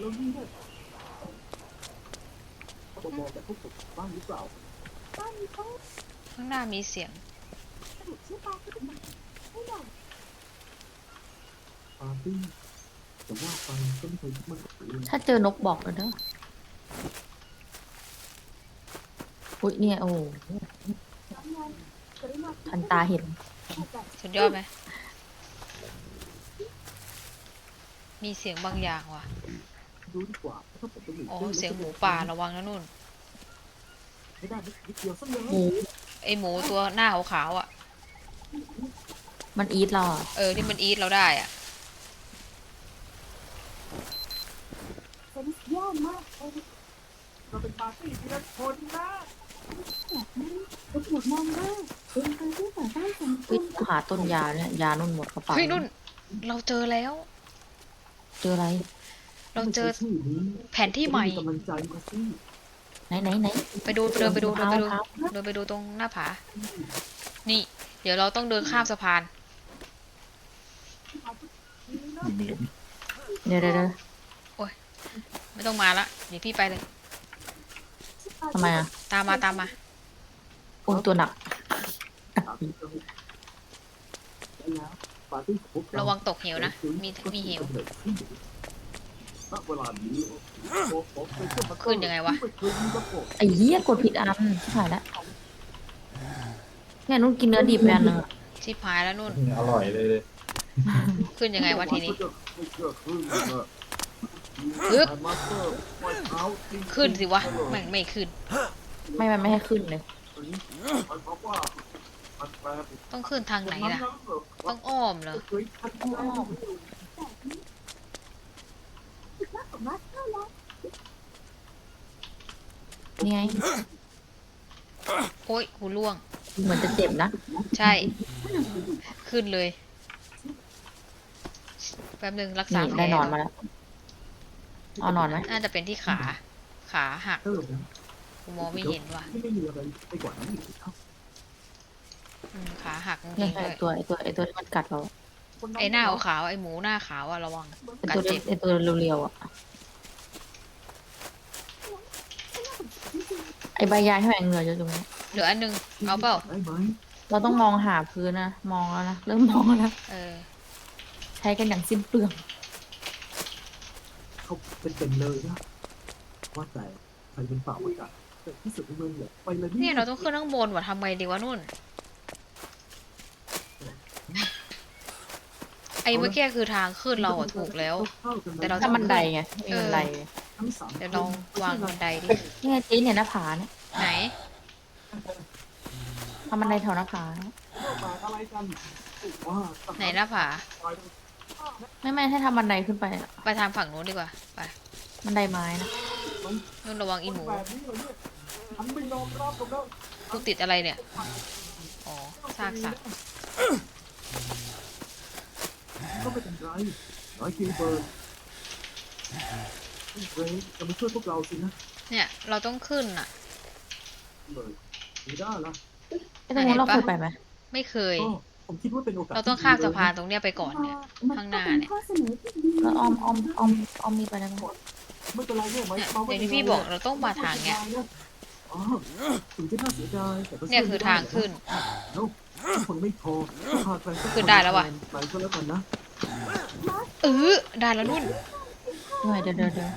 แล้วนี่เนี่ยเขาบอกจะพบกับบ้านหรือเปล่าบ้านนี้เขาข้างหน้ามีเสียงสรุปชื่อปลาคือมันไม่หรอกปาร์ตี้แต่ว่าไปก็ไม่เคยคิดมันกับตัวเองถ้าเจอนกบอกเลยเด้ออุ้ยเนี่ยโอ้โหทำงานกรุณาทันตาเห็นสุดยอดไหมมีเสียงบางอย่างว่ะ ดูดีกว่าถ้าผมเป็นหนึ่งอ๋อต้นเสียงหมูป่าระวังนะนุ่นไม่ได้นิดเดียวสักเลยหมูไอหมูตัวหน้าขาวๆอะ มันอีทเราอะเออที่มันอีทเราได้อะเป็นยอดมากเลยเราเป็นปาร์ตี้ทีละคนนะแบบนั้นก็ถูกมองว่าเป็นการที่ต่อต้านสังคเฮ้ยมหาต้นยาเนี่ยยานุ่นหมดกระเป๋าเฮ้ยนุ่น เราเจอแล้ว เจออะไร เราเจอไม่ใช่ชื่อนี้แผนที่ใหม่ กำลังใจมาสิไหนไหนไหนไปดูเดินไปดูเดินไปดูเท้าเดินไปดูตรงหน้าผา นี่ เดี๋ยวเราต้องเดินข้ามสะพานเดี๋ยวเดี๋ยวเดี๋ยวไม่ต้องมาละเดี๋ยวพี่ไปเลย ทำไมอะตามมาตามมา โอ้ยตัวหนักปาร์ตี้ของพวกเาระวังตกเหวนะ มีมีเหว ณเวลานี้โอ้โหเป็นเพื่อมาขึ้นยังไงวะม่เคยมีระบบไอ้เหี้ยกดผิดอันชิบหายแล้วเนี่ยนุ่นกินเนื้อดิบไปอันหนึงอะชิบหายแล้วนุ่น อร่อยเลยเลยขึ้นยังไงวะทีนี้ไม่เชื่อขึ้นเลยฮึบมาสเตอร์ปล่อยเท้าจริงๆขึ้นสิวะแม่งไม่ขึ้น ไม่มันไม่ให้ขึ้นเลยตัวนี้หมายความว่ามันแปลเป็นต้องขึ้นทางไหนล่ะนั้นเหรอต้องอ้อมเหรอเคยทันอ้อ มคิดว่าของมาสเตอร์แล้วนี่ไงโอ๊ยหูล่วง เหมือนจะเจ็บนะใช่ ขึ้นเลย แป๊บนึงรักษานี่แผลได้นอนมาแล้วเอานอนไหมน่าจะเป็นที่ขา ขาหักเออกูมองไม่เห็นว่ะที่ไม่มีอะไรไปกว่านั้นอีกครับอืมขาหักจเนี่ริยงๆไอด้วยตัวไอตัวไอตัวที่มันกัดเราไอหน้าขาวๆไอหมูหน้าขาวอะระวังไอกัดตัวเจ็บไอตัวเรียวๆอะ ไอใบยาให้แหงเหงื่ออยู่ตรงนี้เหลืออันหนึงเอาเปล่าได้ไหมเราต้องมองหาพื้นนะ มองแล้วนะ เริ่มมองแล้วนะเออ ใช้กันอย่างสิ้นเปลือง เขาเป็นเป็นเลยนะว่าแต่ใครเป็นป่าวอากาศแต่ที่สุดในเมืองเนี่ยไปเลยเนี่ยเราต้องขึ้นข้างบนว่ะทำไงดีวะนุ่น ไอเมื่อกี้คือทางขึ้นเราอะถูกแล้ว แต่เราถ้ามันไดไงไม่มีบันได ทั้งสามเดี๋ยวลองวางบันไดดินี่ไงจีเนี่ยหน้าผาเนี่ยไหน ทำบันไดแถวหน้าผามาอะไรกันว่าไหนหน้าผา ไม่ไม่ให้ทำบันไดขึ้นไปอะไปทางฝั่งนู้นดีกว่า ไปบันไดไม้นะนุ่นระวังอีหมูแบบนี้เลยเนี่ยฉันไม่ยอมรับหรอกนะกูติดอะไรเนี่ย อ๋อซากสัตว์ก็ไม่เป็นไรน้อยคิวเบิร์น เรย์จะมาช่วยพวกเราสินะเนี่ย เราต้องขึ้นอะ เบิร์นไม่ได้ละไอ้ตรงนู้นเราเคยไปไหมไม่เคย ก็ผมคิดว่าเป็นโอกาสเราต้องข้ามสะพานตรงเนี้ยไปก่อนเนี่ย ข้างหน้าเนี่ยข้อเสนอที่ดีแล้วอ้อมอ้อมอ้อมอ้อมมีไปได้ไหมไม่เป็นไรเนี่ยไหมเนี่ยอย่างที่พี่บอกเราต้องมาทางเนี้ย อ๋อถึงจะน่าเสียดายแต่ก็เนี่ยคือทางขึ้นเอ้าถ้าคนไม่พอพาใครสักขึ้นได้แล้วว่ะ ไปก็แล้วกันนะ เออได้แล้วนุ่นเหนื่อยเดี๋ยวเดี๋ยวเดี๋ยว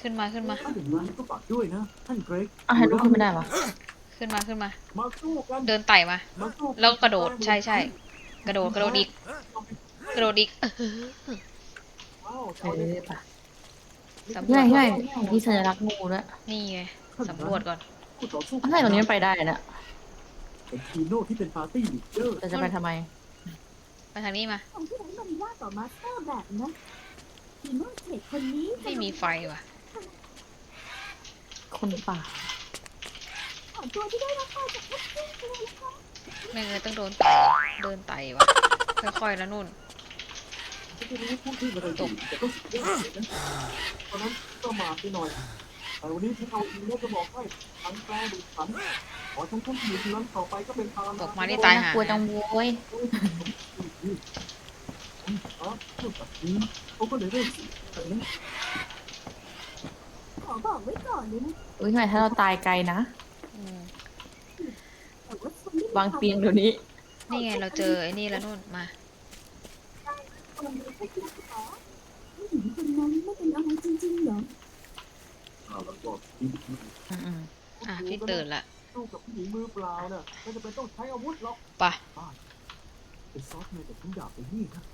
ขึ้นมาขึ้นมา ถ้าอย่างนั้นก็ฝากด้วยนะท่านเกรกอะให้ลูกขึ้นไม่ได้ปะขึ้นมาขึ้นมา มาสู้กันเดินไต่มา มาสู้นแล้วกระโดดใช่ใช่กระโดดกระโดดอีกกระโดดอีกเอออ้าวเออปะสำรง่าวยจง่ายมีสัญลักษณ์งูด้วยนี่ไงสำรวจก่อนคู่ต่อสู้ถ้าตรงนี้มันไปได้นะเป็นทีโน่ที่เป็นปาร์ตี้ลีดเดอร์แต่จะไปทำไมไปทางนี้มาของที่ไหนมันยากต่อมาสเตอร์แบบนั้ นทีโน่เทรดคนนี้ไม่มีไฟว่ะ คนป่าถอนตัวที่ได้รับการจากพวกพี่เลยนะคะไม่งั้นต้องโดนไต่เดินไต่ว่ะค่อยๆนะนุ่น ฉันจะรู้พูดที่อะไรถูกแต่ก็สุดยอดเลยนะตอนนั้นก็มาไปหน่อย แต่วันนี้ฉันเอาอีเมลจะบอกให้ทั้งแปลดูฉันขอฉันขึ้นอยู่ที่นั้นต่อไปก็เป็นทางตกมานี่ตายหากลัวจังโว้ย อ๋อพูดแบบนี้เขาก็เลยเริ่มสิแต่นี้บอกไว้ก่อนเลยนะอุ้ยทำไมถ้าเราตายไกลนะ อืมแต่ว่าคนที่วางเตียงเดี๋ยวนี้ นี่ไงเราเจอไอ้นี่แล้วนู่นมา คนนี้เป็นผู้หาผู้หญิงคนนั้นไม่เป็นอะไรจริงๆเหรออ้าวแล้วก็ที่อืมอะพี่ตื่นละสู้กับผู้หญิงมือเปล่าน่ะไม่จำเป็นต้องใช้อาวุธหรอกไปะไอ้ซอสเนี่ยแต่ทิ้งดาบไปนี่ครับ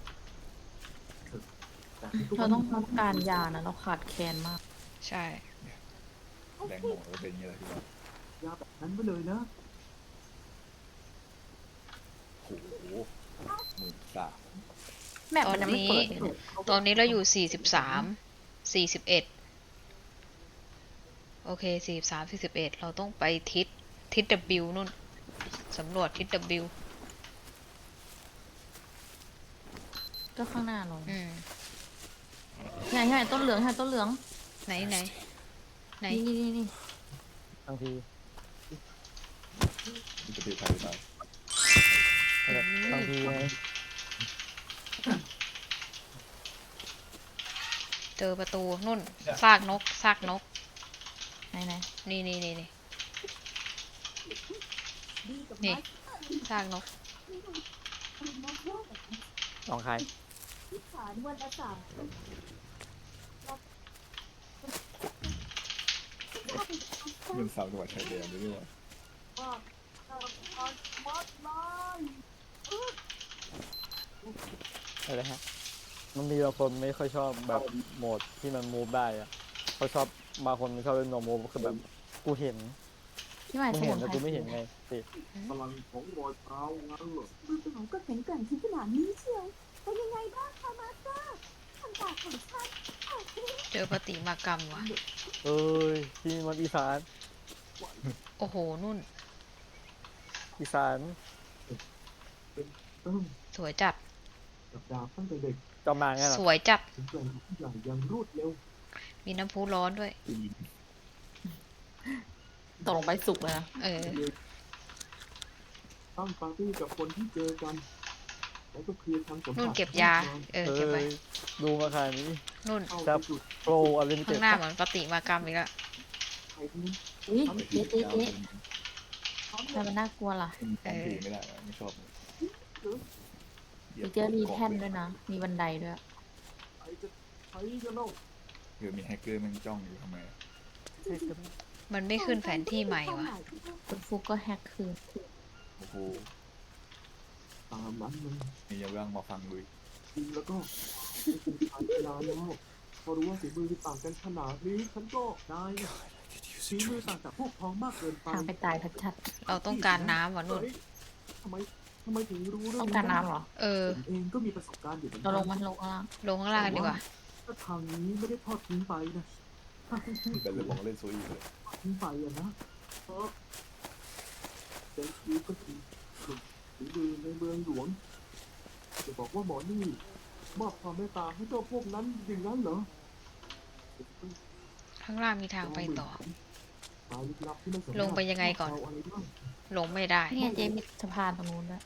เถอะแต่ที่ทุก เราวันต้องทำการยานะเราขาดแคลนมาก ใช่ แดงหมดก็เป็นอย่างนี้แหละพี่ว่ายาแบบนั้นไปเลยนะโอ้โหหมื่นสามแมปมันยังไม่เปิดเลยเนี่ยตอนนี้เราอยู่สี่สิบสามสี่สิบเอ็ดโอเคสี่สามสี่สิบเอ็ดเราต้องไปทิศทิศ W นู่นสำรวจทิศ W ก็ข้างหน้าเราอืม ใช่ใช่ต้นเหลืองใช่ต้นเหลืองไหนไหนไหนนี่นี่นี่บางทีมันจะเป็นใครไปอะไรบางทีไงเจอประตูนู่นซากนกซากนก ไหนไหนนี่นี่นี่นี่ดีกับนี่ไม้ซากนกคุณมองว่าแบบลองใคร ที่ฐานวันละสา มหมื่นสามจังหวัดชายแดนด้วยว่าถ้าเรามัดไล่อะไรฮะ มันมีบางคนไม่ค่อยชอบแบบโหมดที่มันมูฟได้อะเขาชอบบางคนชอบเล่นโนมูฟคือแบบกูเห็นพี่ใหม่มึสงมุเห็นนแต่ไพรกูไม่เห็นไงสิพลังของรอยเท้างั้นเหรอมือเปล่าก็แข็งแกร่งถึงขนาดนี้เชียวเป็นยังไงบ้างคะมาสเตอร์คำตอบของฉันอะเจอปฏิมากรรมว่ะเอ้ยที่มันอีสาน โอ้โหนู่น อีสานเอิ่มสวยจัด กับดาบตั้งแต่เด็กจอมมาไงล่ะสวยจัด ถึงแกร่งทุกอย่างอย่างรวดเร็วมีน้ำพุร้อนด้วย ตกลงไปสุกเลยนะเออ ตั้งปาร์ตี้กับคนที่เจอกัน แล้วก็เคลียร์ทางสมบัตินู่นเก็บยา เออ เอ้เก็บไว้ยดูมาขนาดนี้นู่น เข้าครัไปบจุดโปรอะไรนี่ข้าเจ็ดงหน้าเหมือนปฏิมากรรมอีกแล้ว ไอ้นี้ อุ้ยไปเจ๊ที่เจ๊เจ้าเจ๊เป็นทำไมมันน่ากลัวล่ะเป็นผีไม่ได้อะไม่ชอบเลยมีเจอมีแท่นด้วยนะ มีบันไดด้วยใครจะใช้กันเล่าเดี๋ยวมีแฮกเกอร์มันจ้องอยู่ทำไมอะมันไม่ขึ้นแผนที่ใหม่วะคุณฟุกก็แฮกคืนโอ้โหตามนั้นเลยมียังว่างมาฟังดูอีกจริงแล้วก็ไม่เป็นการกีฬาแล้วพอรู้ว่าฝีมือต่างกันขนาดนี้ฉันก็ได้นะ ฝีมือต่างจากพวกพ้องมากเกินไปทางไปตายชัดเราต้องการน้ำว่ะนุ่น เฮ้ยทำไมทำไมถึงรู้ๆเรื่ต้อองงนี้การน้ำเหรอ เออ ผมเองก็มีประสบการณ์อยู่เหมือนเรากัลงมันลงข้างล่างลงข้างล่างกันดีกว่า ถ้าทางนี้ไม่ได้ทอดทิ้งไปนะถ้าให้พูดเป็นเลยลองเล่นโซอีเลยทอดทิ้งไปอะนะเออเด็กยูก็คือฝีมือในเมืองหลวงจะบอกว่าหมอนี่มอบความเมตตาให้เจ้าพวกนั้นอย่างนั้นเหรอ ข้างล่างมีทางไปต่อสาย ลึกลับที่ไม่สามารถลงไปยังไงก่อนเาอะไรได้ลงไม่ได้นี่ไงเจ๊มีสะพานตรงนู้นด้วย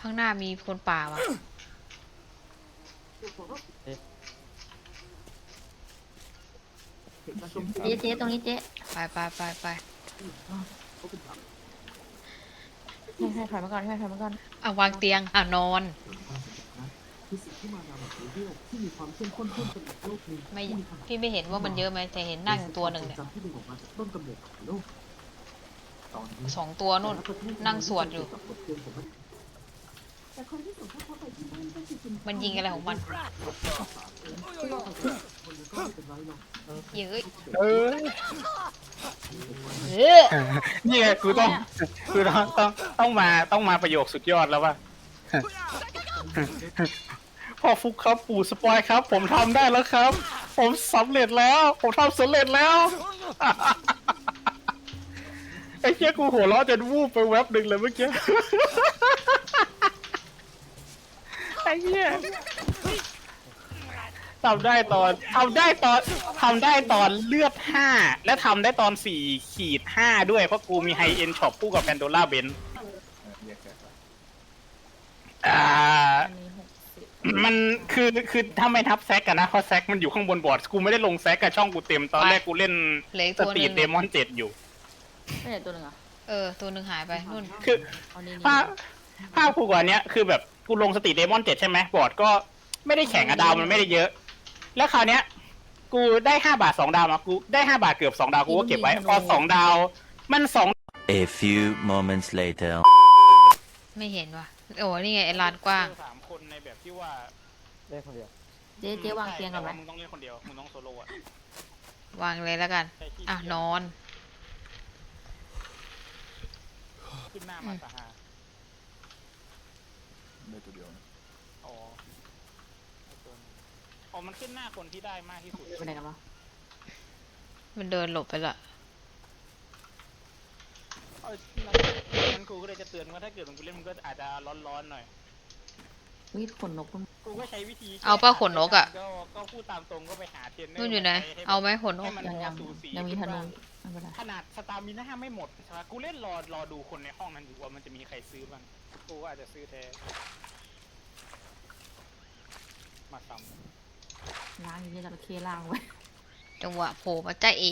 ข้างหน้ามีคนป่าวะเหตุการณ์ตรงนี้เจ๊เจ๊ตรงนี้เจ๊ไปไปไปไปเขาเป็นแบบให้ให้ถอยมาก่อนให้ถอยมาก่อนอะวางเตียงอะนอน คือสิ่งที่มาดามแบบเรียลที่มีความเข้มข้นเพิ่มเป็นอีกโลกหนึ่งไม่ที่มีขนาดพี่ไม่เห็นว่ามันเยอะไหมแต่เห็นนั่งอยู่ตัวหนึ่งเนี่ยที่ดึงออกมาจากต้นกำเนิดของโลกตอนนี้สองตัวนู่นนั่งสวดอยู่ แต่คนที่ส่งเข้าไปที่นั่นก็คือคุณมันยิงอะไรของมันคนก็ไม่เป็นไรหรอกเย้ยเออเออนี่ไงกูต้องกูต้องต้องต้องมาต้องมาประโยคสุดยอดแล้วว่า พ่อฟุกครับปู่สปอยครับ ผมทำได้แล้วครับ ผมสำเร็จแล้ว ผมทำสำเร็จแล้ว ไอ้เชี่ยกูหัวเราะจนวูบไปแวบหนึ่งเลยเมื่อกี้ ไอ้เหี้ยทำได้ตอนทำได้ตอนทำได้ตอนเลือดห้าและทำได้ตอนสี่ขีดห้าด้วยเพราะกูมีไฮเอ็นช็อปคู่กับแพนโดล่าเบนแยกแยกไปอ่าอันนี้หกสิบ มันคือคือถ้าไม่ทับแซกกันนะเพราะแซกมันอยู่ข้างบนบอร์ดกูไม่ได้ลงแซกกับช่องกูเต็มตอนแรกกูเล่นเหลืออีกสตัวหตรีนึ่ทงเดมอนเจ็ดอยู่ ไม่ใช่ตัวหนึ่งเหรอะเออ ตัวหนึ่งหายไปนู่น คือเอานี่นี่ภาพภาพกูกว่าเนี้ยคือแบบกูลงสตรีทเดมอนเจ็ดใช่ไหมบอร์ดก็ไม่ได้แข่งอะดาวมันไม่ได้เยอะ แล้วคราวเนี้ย กูได้ห้าบาทสองดาวมากูได้ห้าบาทเกือบสองดาวกูก็เก็บไว้พอสองดาว มันสอง A few moments later. ไม่เห็นว่ะโอ้นี่ไงไอ้ลานกว้างสามคนใน แบบที่ว่าเล่นคนเดียวเจ๊เจ๊วางเตียงก่อนไหมแต่ว่ามึงต้องเล่นคนเดียว มึงต้องโซโล่อะวางเลยแล้วกัน ใช้ที่อะ นอน ขึ้นหน้ามาสหาได้ตัวเดียวนะอ๋อเอาตัวนี้อ๋อ มันขึ้นหน้าคนที่ได้มากที่สุด ไปไหนกันวะมันเดินหลบไปละเอองั้นกูก็เลยจะเตือนว่าถ้าเกิดมึงไปเล่นมึงก็อาจจะร้อนๆหน่อย วิขนนกมัน กูก็ใช้วิธีเอาป้าขนนกอะ ก็ก็พูดตามตรงก็ไปหาเทรนเนอร์นู่นอยู่ไหน ให้เอาไหมขนนให้กมันยังยังสูสียังมีธนูขึ้บ้างไม่เป็นไรขนาดสตาร์มิน่าไม่หมดใช่ปะกูเล่นรอรอดูคนในห้องนั้นอยู่ว่ามันจะมีใครซื้อบ้างกูก็อาจจะซื้อแทนมาซ้ำล้างอย่างนี้จระเข้ล้างไว้จังหวะโผล่มาจ้าเอ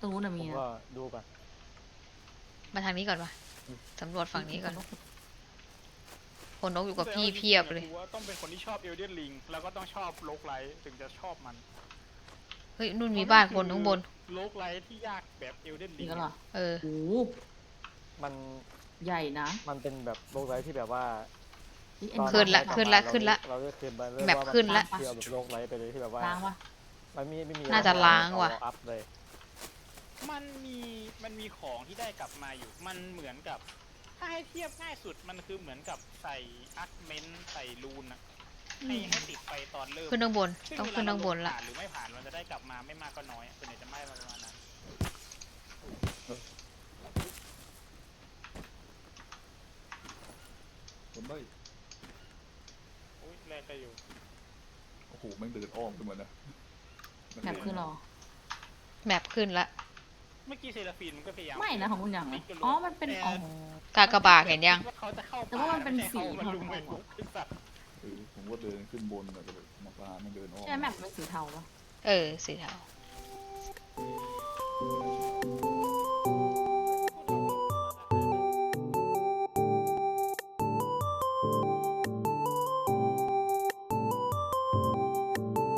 ตรงนู้นน่ะผมีมนะก็ดูก่อนมาทางนี้ก่อนมาสำรวจฝั่งนี้ก่อน ขนนกอยู่กับพี่เพียบเลยกูว่าต้องเป็นคนที่ชอบเอลเดียนลิงแล้วก็ต้องชอบโลกไลท์ถึงจะชอบมันเฮ้ยนู่นมีบ้านคนข้างบน โลกไลท์ที่ยากแบบเอลเดียนลิมีงกันเหรอเออ โอ้โหมันใหญ่นะมันเป็นแบบโลกไร้ที่แบบว่านี่ตอขึ้นละเราขึ้นละเราขึ้นละเราเลือกขึ้นไปเรื่อยแมปว่ามัขึ้นละ เที่ยวแบบโลกไร้ไปเลยที่แบบว่าล้างวะมันมีไม่มีน่าจะล้างว่ะเรอัพเลยมันมีมันมีของที่ได้กลับมาอยู่ มันเหมือนกับ ถ้าให้เทียบง่ายสุดมันคือเหมือนกับใส่อัคเมนใส่รูนอะให้ให้ติดไปตอนเริ่มขึ้นข้างบน ซึ่ต้องขึ้นข้างบนละผ่านหรือไม่ผ่านมันจะได้กลับมาไม่มากก็น้อยส่วนใหญ่จะไม่ประมาณนั้นคนได้อุ้ยแรกก็อยู่โอ้โหแม่งเดินอ้อมขึ้นมานะ แมปขึ้นเหรอ แมปขึ้นละ เมื่อกี้เซราฟีนมันก็พยายามไม่นะของคุณยังนะอ๋อ มันเป็นอ๋อ กากบาทเห็นยัง ว่าเขาจะเข้าแต่ว่ามันเป็นสีมันลุมไปเทาๆลุกขึ้นสัตว์คือผมว่าเดินขึ้นบนแต่แบบมาปลาไม่งเดินอ้อมใช่ไหมแมปเป็นสีเทาปะเออสีเทา